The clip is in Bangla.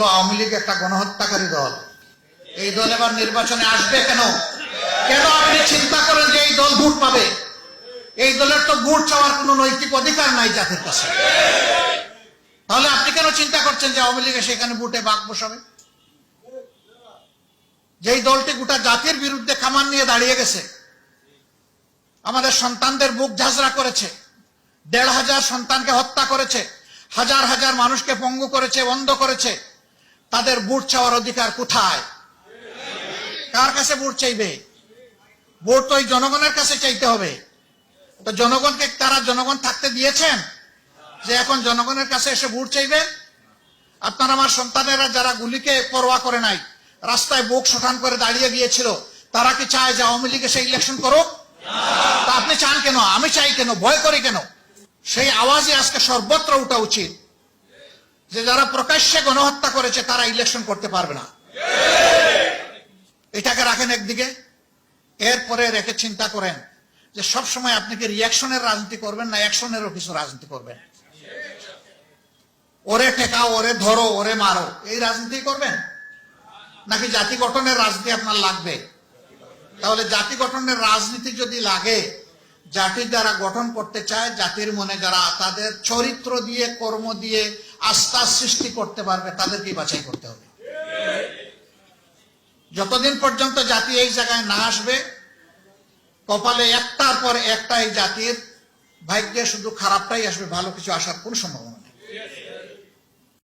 হলো আওয়ামী লীগ একটা গণহত্যাকারী দল। এই দল এবার নির্বাচনে আসবে কেন? কেন আপনি চিন্তা করেন যে এই দল ভোট পাবে? এই দলের তো ভোট চাওয়ার কোনো নৈতিক অধিকার নাই জাতির কাছে। তাহলে আপনি কেন চিন্তা করছেন যে আওয়ামী লীগ এসে এখানে ভোটে বাঘ বসাবে? যেই দলটি গোটা জাতির বিরুদ্ধে কামান নিয়ে দাঁড়িয়ে গেছে। আমাদের সন্তানদের বুক ঝাঁঝরা করেছে। দেড় হাজার সন্তানকে হত্যা করেছে। হাজার হাজার মানুষকে পঙ্গু করেছে, বন্ধ করেছে। তাদের ভোট চাওয়ার অধিকার কোথায়? কার কাছে ভোট চাইবে? ভোট তো ওই জনগণের কাছে চাইতে হবে। তো জনগণকে তারা জনগণ থাকতে দিয়েছেন যে এখন জনগণের কাছে এসে ভোট চাইবে? আপনার আমার সন্তানেরা যারা গুলিকে পরোয়া করে নাই, রাস্তায় বুক শটান করে দাঁড়িয়ে গিয়েছিল, তারা কি চায় যে আওয়ামী লীগ এসে ইলেকশন করুক? তা আপনি চান কেন? আমি চাই কেন? ভয় করি কেন? সেই আওয়াজই আজকে সর্বত্র উঠা উচিত। যে যারা প্রকাশ্যে গণহত্যা করেছে, তারা ইলেকশন করতে পারবে না। এটাকে রাখেন একদিকে, এরপরে রেখে চিন্তা করেন যে সব সময় আপনি কি রিয়াকশনের রাজনীতি করবেন না অ্যাকশনেরও কিছু রাজনীতি করবেন? ওরে ঠেকাও, ওরে ধরো, ওরে মারো, এই রাজনীতি করবেন? নাকি জাতি গঠনের রাজনীতি আপনার লাগবে? তাহলে জাতি গঠনের রাজনীতি যদি লাগে, জাতি যারা গঠন করতে চায়, জাতির মনে যারা তাদের চরিত্র দিয়ে, কর্ম দিয়ে আস্থা সৃষ্টি করতে পারবে, তাদেরকেই বাছাই করতে হবে। যতদিন পর্যন্ত জাতি এই জায়গায় না আসবে, কপালে একটার পর একটা এই জাতির ভাগ্যে শুধু খারাপটাই আসবে, ভালো কিছু আসার কোন সম্ভাবনা নেই।